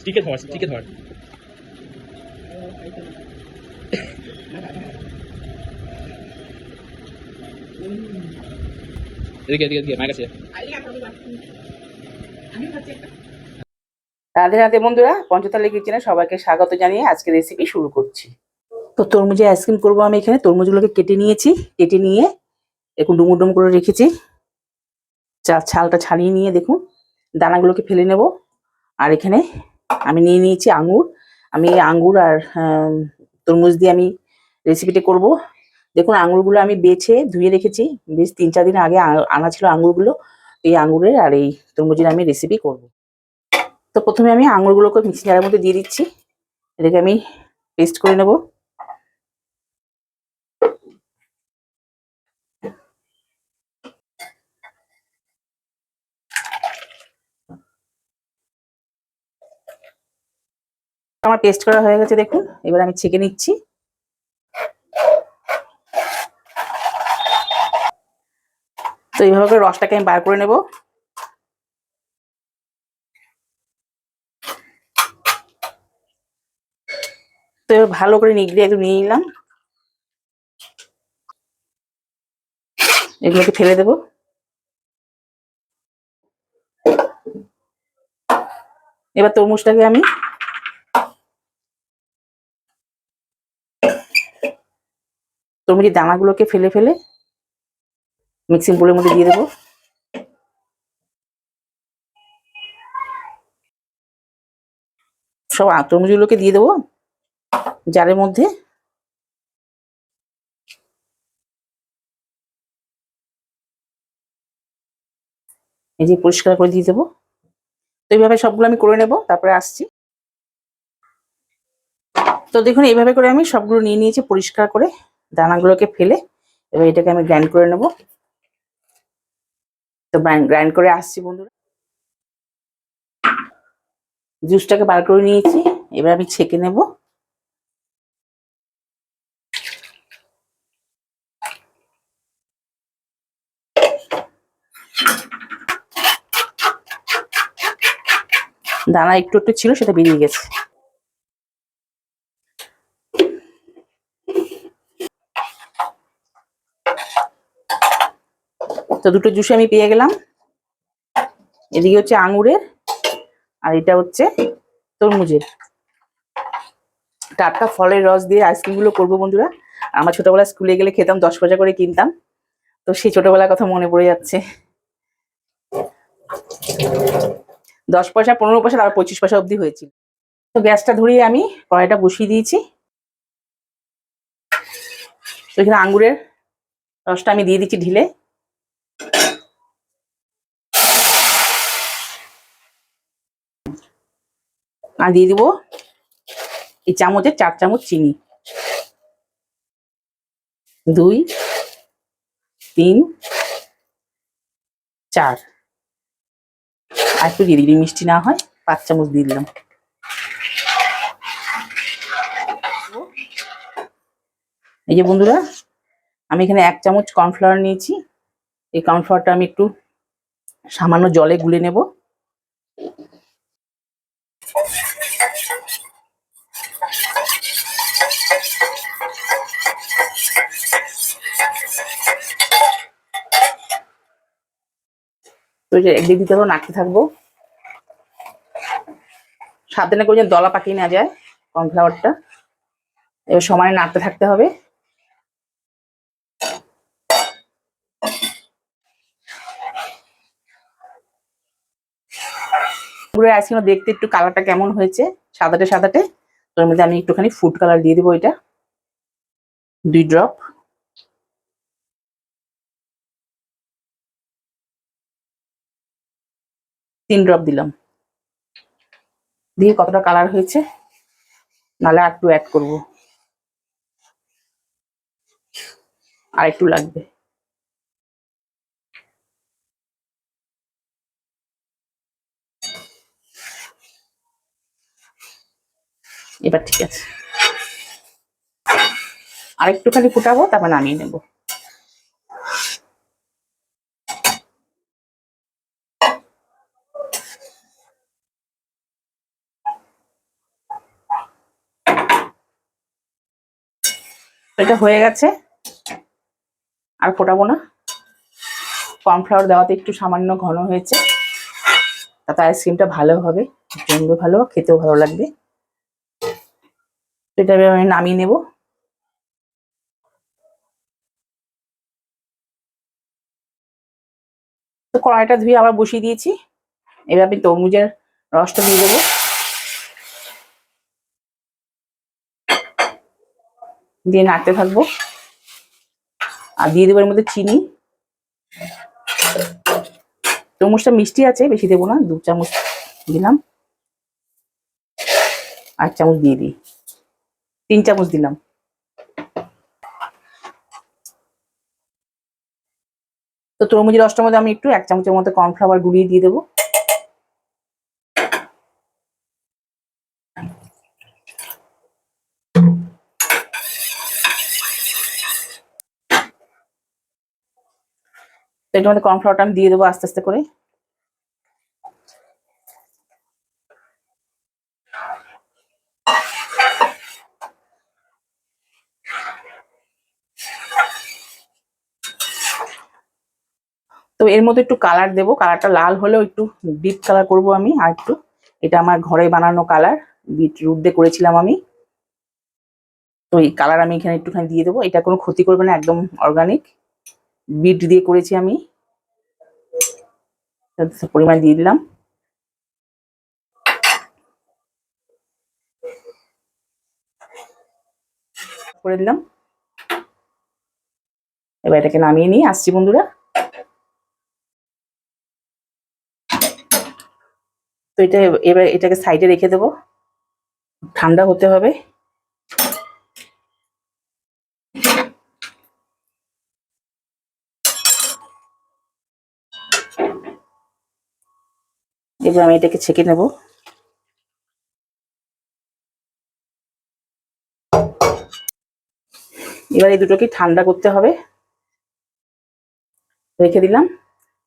স্টিকে ধর স্টিকে ধর এদিকে এদিকে এদিকে মায়ের কাছে রাধে রাধে বন্ধুরা পঞ্চতালি কিচেনে সবাইকে স্বাগত জানিয়ে আজকে রেসিপি শুরু করছি। তো তরমুজের আইসক্রিম করব আমি এখানে। তরমুজগুলোকে কেটে নিয়েছি কেটে নিয়ে একটু ডুমো ডুমো করে রেখেছি। চা ছালটা ছাড়িয়ে নিয়ে দেখুন। দানাগুলোকে ফেলে নেব। আর এখানে আমি নিয়ে নিয়েছি আঙুর আমি আঙ্গুর আর তরমুজ দিয়ে আমি রেসিপিটি করব। দেখুন আঙুরগুলো আমি বেছে ধুয়ে রেখেছি। বেশ তিন চার দিন আগে আনা ছিল আঙুরগুলো এই আঙুরের আর এই তরমুজের আমি রেসিপি করব। তো প্রথমে আমি আঙুরগুলোকে মিক্সি জারের মধ্যে দিয়ে দিচ্ছি। এটাকে আমি পেস্ট করে নেব। আমার পেস্ট করা হয়ে গেছে দেখুন। এবার আমি ছেঁকে নিচ্ছি। তো এইভাবে করে রসটাকে আমি বার করে নেব। তো এবার ভালো করে নিগড়ে একটু নিয়ে নিলাম। এগুলোকে ফেলে দেবো। এবার তরমুজটাকে আমি তরমুজের দানাগুলোকে ফেলে ফেলে মিক্সিং বোলের মধ্যে দিয়ে দেবো? সব তরমুজগুলোকে দিয়ে দেবো, জারের মধ্যে। এই যে পরিষ্কার করে দিয়ে দেবো। তো এইভাবে সবগুলো আমি করে নেব, তারপরে আসছি। তো দেখুন, এইভাবে করে আমি সবগুলো নিয়ে নিয়েছি পরিষ্কার করে। দানাগুলোকে ফেলে এবার এটাকে আমি গ্রাইন্ড করে নেব। তো গ্রাইন্ড করে আসছি বন্ধুরা। জুসটাকে বার করে নিয়েছি, এবার আমি ছেঁকে নেব। দানা একটু একটু ছিল, সেটা বেরিয়ে গেছে। তো দুটো জুসে আমি পেয়ে গেলাম। এদিকে হচ্ছে আঙুরের আর এটা হচ্ছে তরমুজের। টাটকা ফলের রস দিয়ে আইসক্রিমগুলো করব বন্ধুরা। আমার ছোটবেলায় স্কুলে গেলে খেতাম, দশ পয়সা করে কিনতাম। তো সেই ছোটবেলার কথা মনে পড়ে যাচ্ছে। দশ পয়সা, পনেরো পয়সা, তারপর পঁচিশ পয়সা অবধি হয়েছিল। তো গ্যাসটা ধরিয়ে আমি কড়াইটা বসিয়ে দিয়েছি। তো এখানে আঙ্গুরের রসটা আমি দিয়ে দিচ্ছি ঢিলে। আর দিয়ে দিব এই চামচের চার চামচ চিনি। দুই, তিন, চার। আর একটু দিয়ে দিবি মিষ্টি না হয়, পাঁচ চামচ দিয়ে দিলাম। এই যে বন্ধুরা, আমি এখানে এক চামচ কর্নফ্লাওয়ার নিয়েছি। এই কর্নফ্লাওয়ারটা আমি একটু সামান্য জলে গুলে নেব। যে একদিক দিতে হবে নাড়তে থাকব। সাবধানে করে যেন দলা পাকিয়ে না যায় কর্নফ্লাওয়ারটা। এবার সমানে নাড়তে থাকতে হবে। পুরো আইসক্রিম দেখতে একটু কালারটা কেমন হয়েছে, সাদাটে সাদাটে। তোর মধ্যে আমি একটুখানি ফুড কালার দিয়ে দেবো এটা দুই ড্রপ তিন ড্রপ দিলাম। দিয়ে কতটা কালার হয়েছে নালে আর একটু অ্যাড করব। আর একটু লাগবে। এবার ঠিক আছে। আর একটুখানি ফুটাবো, তারপর নামিয়ে নেব। এটা হয়ে গেছে। আর ফোটাবো না। কর্নফ্লাওয়ার দেওয়াতে একটু সামান্য ঘন হয়েছে। তাতে আইসক্রিমটা ভালো হবে। জমবে ভালো, খেতেও ভালো লাগবে। এটা আমি নামিয়ে নেব। কড়াইটা ধুয়ে আবার বসিয়ে দিয়েছি। এবার আমি তরমুজের রসটা দিয়ে দেবো। দিয়ে নাড়তে থাকব। আর দিয়ে দেবো এর মধ্যে চিনি। তরমুজটা মিষ্টি আছে, বেশি দেবো না, দু চামচ দিলাম। আর চামচ দিয়ে দিই। তিন চামচ দিলাম। তো তরমুজের রসটার মধ্যে আমি একটু এক চামচের মতো কর্নফ্লাওয়ার গুলিয়ে দিয়ে দেবো। এটার মধ্যে কর্নফ্লাওয়ারটা আমি দিয়ে দেবো আস্তে আস্তে করে। তো এর মধ্যে একটু কালার দেবো। কালারটা লাল হলেও একটু ডিপ কালার করব আমি, আর একটু এটা আমার ঘরে বানানো কালার বিট রুট দিয়ে করেছিলাম আমি। তো এই কালার আমি এখানে একটুখানি দিয়ে দেবো। এটা কোনো ক্ষতি করবে না, একদম অর্গানিক বিট দিয়ে করেছি আমি। পরিমাণ দিয়ে দিলাম। করে দিলাম। এবার এটাকে নামিয়ে নিয়ে আসছি বন্ধুরা। তো এটা এবার এটাকে সাইডে রেখে দেবো। ঠান্ডা হতে হবে। এবার আমি এটাকে ছেঁকে নেব। এবার এই দুটোকে ঠান্ডা করতে হবে। রেখে দিলাম।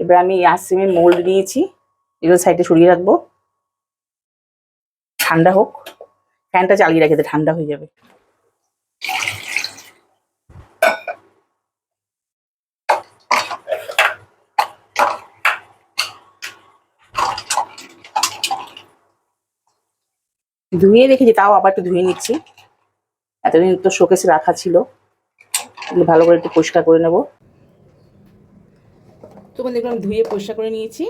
এবার আমি আইসক্রিমের মোল্ড নিয়েছি। এগুলো সাইডে সরিয়ে রাখব। ঠান্ডা হোক। ফ্যানটা চালিয়ে রেখে ঠান্ডা হয়ে যাবে। ধুয়ে রেখেছি, তাও আবার একটু ধুয়ে নিচ্ছি। এতদিন তো শোকেসে রাখা ছিল। ভালো করে একটু পরিষ্কার করে নেব। তো দেখলাম ধুয়ে পরিষ্কার করে নিয়েছি।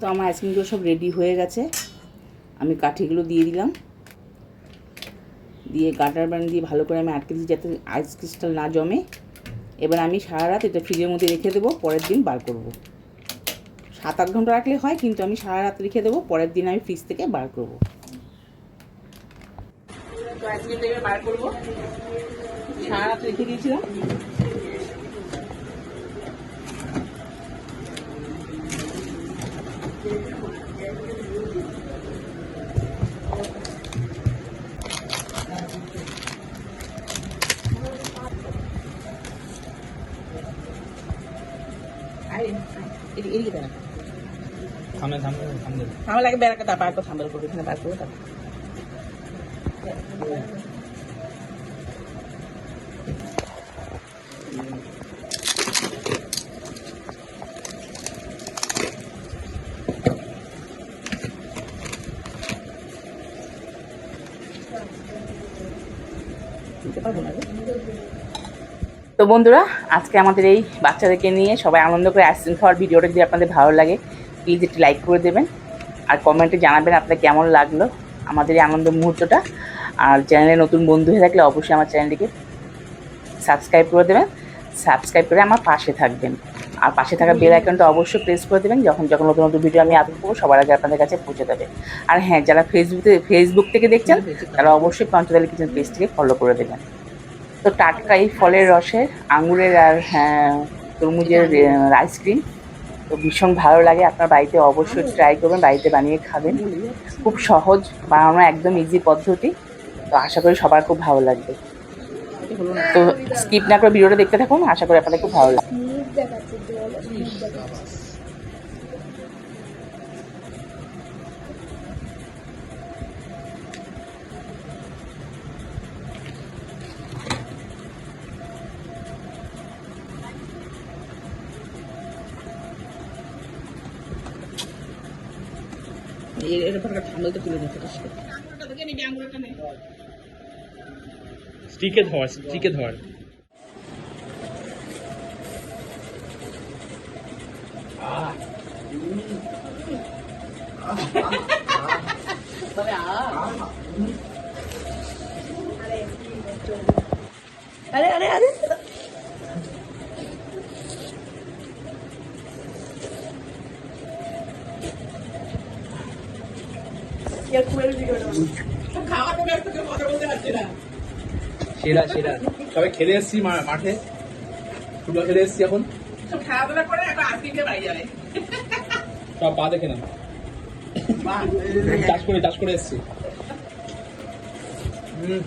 তো আমার আইসক্রিমগুলো সব রেডি হয়ে গেছে। আমি কাঠিগুলো দিয়ে দিলাম। দিয়ে গাটার ব্যান্ড দিয়ে ভালো করে আমি আটকে দিই যাতে আইস ক্রিস্টাল না জমে। এবার আমি সারা রাত এটা ফ্রিজের মধ্যে রেখে দেবো, পরের দিন বার করব। সাত আট ঘণ্টা রাখলে হয়, কিন্তু আমি সারা রাত রেখে দেবো, পরের দিন আমি ফ্রিজ থেকে বার করব। বার করব। সারা রাত রেখে দিয়েছিলাম। বার করবে তারপর দিতে পারব না তো বন্ধুরা, আজকে আমাদের এই বাচ্চাদেরকে নিয়ে সবাই আনন্দ করে আইসক্রিম খাওয়ার ভিডিওটা যদি আপনাদের ভালো লাগে প্লিজ একটু লাইক করে দেবেন। আর কমেন্টে জানাবেন আপনার কেমন লাগল আমাদের এই আনন্দ মুহূর্তটা। আর চ্যানেলে নতুন বন্ধু হয়ে থাকলে অবশ্যই আমার চ্যানেলটিকে সাবস্ক্রাইব করে দেবেন। সাবস্ক্রাইব করে আমার পাশে থাকবেন। আর পাশে থাকা বেল আইকনটা অবশ্যই প্রেস করে দেবেন যখন যখন নতুন নতুন ভিডিও আমি আপলোড করব সবার আগে আপনাদের কাছে পৌঁছে দেবে আর হ্যাঁ যারা ফেসবুকে ফেসবুক থেকে দেখছেন তারা অবশ্যই পঞ্চদালি কিচেন পেজটিকে ফলো করে দেবেন। তো টাটকা এই ফলের রসের আঙুরের আর হ্যাঁ তরমুজের আইসক্রিম তো ভীষণ ভালো লাগে। আপনার বাড়িতে অবশ্যই ট্রাই করবেন, বাড়িতে বানিয়ে খাবেন। খুব সহজ, বানানো একদম ইজি পদ্ধতি। তো আশা করি সবার খুব ভালো লাগবে। তো স্কিপ না করে ভিডিওটা দেখতে থাকুন, আশা করি আপনাদের খুব ভালো লাগবে। এরকম একটা থাম্বেলটা তুলে নিতে স্টিকে ধর স্টিকে ধর আরে সেরা সেরা সবাই খেলে এসছি মাঠে। ফুটবল খেলে এসছি এখন। সব পা দেখে না চাষ করে চাষ করে এসছি। হুম